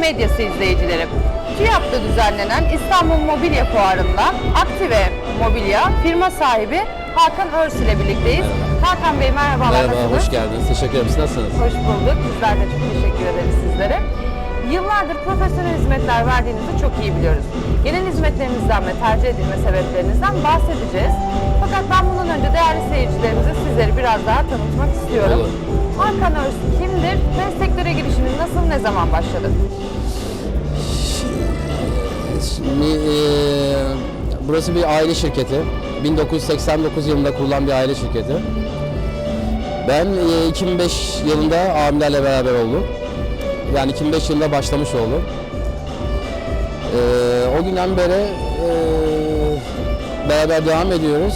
Medyası izleyicileri. TÜYAP'ta düzenlenen İstanbul Mobilya Fuarı'nda Aktive Mobilya firma sahibi Hakan Örs ile birlikteyiz. Hakan Bey merhabalar. Merhaba, nasılsınız? hoş geldiniz. Teşekkür ederim. Siz nasılsınız? Hoş bulduk. Bizler de çok teşekkür ederiz sizlere. Yıllardır profesyonel hizmetler verdiğinizi çok iyi biliyoruz. Genel hizmetlerinizden ve tercih edilme sebeplerinizden bahsedeceğiz. Fakat ben bundan önce değerli seyircilerimize sizleri biraz daha tanıtmak istiyorum. Olur. Hakan Örs kimdir? Ve sektöre girişiniz nasıl, ne zaman başladı? Şimdi, eee, burası bir aile şirketi. 1989 yılında kurulan bir aile şirketi. Ben eee, 2005 yılında abilerle beraber oldum. Yani 2005 yılında başlamış oldum. Eee, o günden beri eee, beraber devam ediyoruz.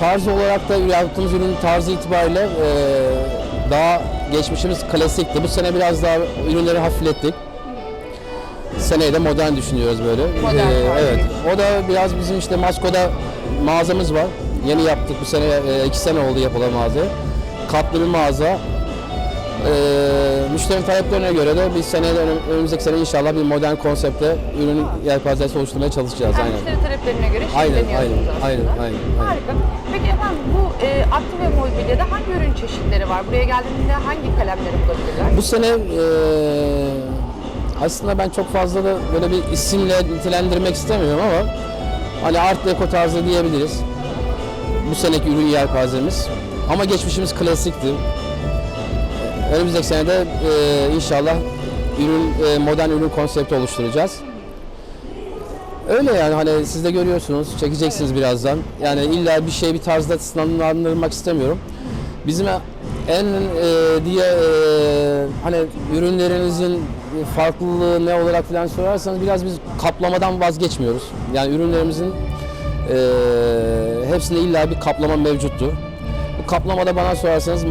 Tarz olarak da yaptığımız ürün tarzı itibariyle eee, daha geçmişimiz klasikti. Bu sene biraz daha ürünleri hafiflettik. Seneye de modern düşünüyoruz böyle. Modern Ee, evet. O da biraz bizim işte Masko'da mağazamız var. Yeni yaptık bu sene, e, iki sene oldu yapılan mağaza. Katlı bir mağaza. Ee, müşterinin taleplerine göre de bir önüm- önümüzdeki sene inşallah bir modern konsepte ürün yelpazesi oluşturmaya çalışacağız. Yani Aynen. müşteri taleplerine göre Aynen, şekilleniyorsunuz aynen, aslında. aynen, aynen, aynen. Harika. Peki efendim bu e, Aktive Mobilya'da hangi ürün çeşitleri var? Buraya geldiğinde hangi kalemleri bulabilirler? Bu sene e, aslında ben çok fazla da böyle bir isimle nitelendirmek istemiyorum ama hani art deco tarzı diyebiliriz. Bu seneki ürün yelpazemiz. Ama geçmişimiz klasikti. Önümüzdeki sene de e, inşallah ürün e, modern ürün konsepti oluşturacağız. Öyle yani hani siz de görüyorsunuz, çekeceksiniz birazdan. Yani illa bir şey bir tarzda sınırlandırmak istemiyorum. Bizim en e, diye e, hani ürünlerinizin farklılığı ne olarak falan sorarsanız biraz biz kaplamadan vazgeçmiyoruz. Yani ürünlerimizin e, hepsinde illa bir kaplama mevcuttu. Bu kaplamada bana sorarsanız e,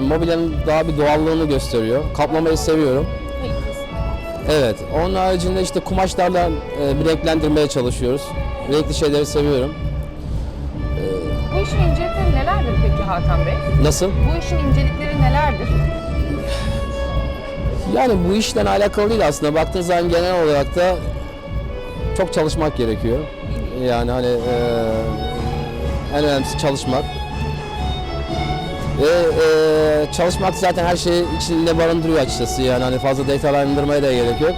mobilyanın daha bir doğallığını gösteriyor. Kaplamayı seviyorum. Evet. Onun haricinde işte kumaşlarla e, renklendirmeye çalışıyoruz. Renkli şeyleri seviyorum. Bu işin incelikleri nelerdir peki Hakan Bey? Nasıl? Bu işin incelikleri nelerdir? Yani bu işten alakalı değil aslında. Baktığınız zaman genel olarak da çok çalışmak gerekiyor. Yani hani e, en önemlisi çalışmak. Ve e, çalışmak zaten her şeyi içinde barındırıyor açıkçası. Yani hani fazla detaylandırmaya da gerek yok.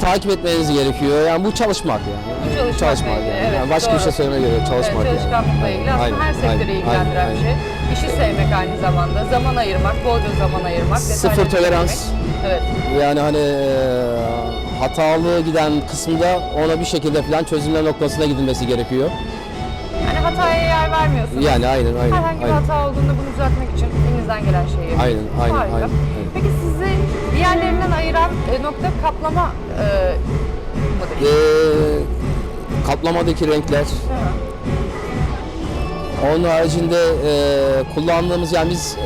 Takip etmeniz gerekiyor. Yani bu çalışmak yani. Bu çalışmakla ilgili, yani. evet, Yani başka bir doğru. şey söylemeye gerek yok. Çalışmak evet, yani. çalışkanlıkla ilgili aslında Aynen, her sektörü aynen, ilgilendiren aynen, bir şey. İşi sevmek aynı zamanda, zaman ayırmak, bolca zaman ayırmak. Sıfır tolerans. Evet. Yani hani e, hatalı giden kısımda ona bir şekilde falan çözümler noktasına gidilmesi gerekiyor. Yani hataya yer vermiyorsunuz. Yani aynen aynen. Herhangi bir aynen. hata olduğunda bunu düzeltmek için elinizden gelen şeyi yapıyorsunuz. Aynen, aynen, Harika. aynen, aynen. Peki sizi diğerlerinden ayıran e, nokta kaplama e, mıdır? Ee, kaplamadaki renkler. Hı. Onun haricinde e, kullandığımız yani biz e,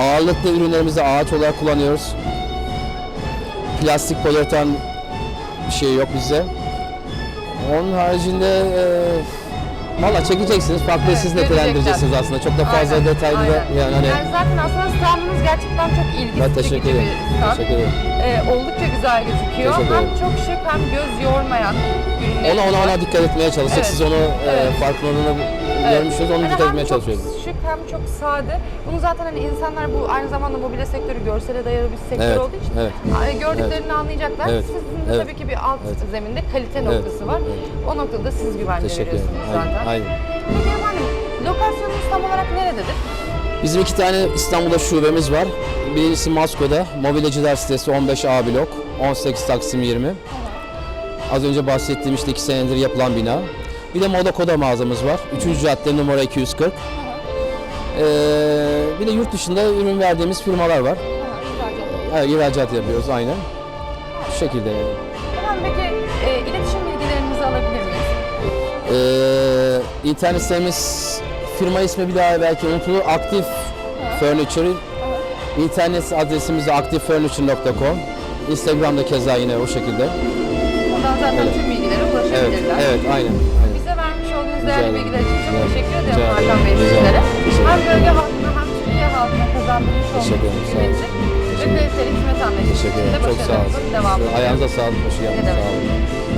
ağırlıklı ürünlerimizi ağaç olarak kullanıyoruz. Plastik poliuretan bir şey yok bizde. Onun haricinde e, valla çekeceksiniz. Farklı Evet, siz nitelendireceksiniz aslında. Çok da fazla Aynen, detaylı da aynen. yani hani Yani zaten aslında standınız gerçekten çok ilgi ben çekici teşekkür bir ederim. stand. Teşekkür ederim. E, oldukça güzel gözüküyor. Hem çok şık hem göz yormayan ürünler. Ona ona ona dikkat etmeye çalışacak. Evet, Siz onu evet. e, farkındalığını görmüşsünüz. Onu Hani dikkat etmeye çok hem çok sade. Bunu zaten hani insanlar bu aynı zamanda mobilya sektörü görsele dayalı bir sektör Evet, olduğu için evet. e, gördüklerini anlayacaklar. Evet, Sizin de evet. tabii ki bir alt zeminde kalite noktası var. O noktada siz güvence Teşekkür ederim. veriyorsunuz Aynen, zaten. aynen. Peki efendim lokasyonunuz tam olarak nerededir? Bizim iki tane İstanbul'da şubemiz var. Birincisi Masko'da, Mobilyacılar sitesi 15A blok, 18 Taksim 20. Az önce bahsettiğim işte iki senedir yapılan bina. Bir de Modako'da mağazamız var. 3. cadde numara 240. Ee, bir de yurt dışında ürün verdiğimiz firmalar var. Evet, ihracat yapıyoruz aynen. Bu şekilde yani. Efendim peki e, iletişim bilgilerinizi alabilir miyiz? Ee, internet sitemiz firma ismi bir daha belki unutulur. Aktif Furniture. İnternet adresimiz de aktiffurniture.com. Instagram'da keza yine o şekilde. Oradan zaten Evet. tüm bilgilere Evet, ulaşabilirler. evet, aynen. aynen. Bize vermiş olduğunuz değerli ederim. bilgiler için çok teşekkür ederim. Hakan Bey sizlere. Ederim. Teşekkür Hem ederim. bölge halkına hem Türkiye halkına kazandırmış Teşekkür olduğunuz ederim, sağ olun. hizmeti ve ve kaliteli hizmet anlayışı Teşekkür için de ederim. Çok sağ olun. devamını Ayağınıza sağlık. Hoş Ne geldiniz. demek. Sağ olun.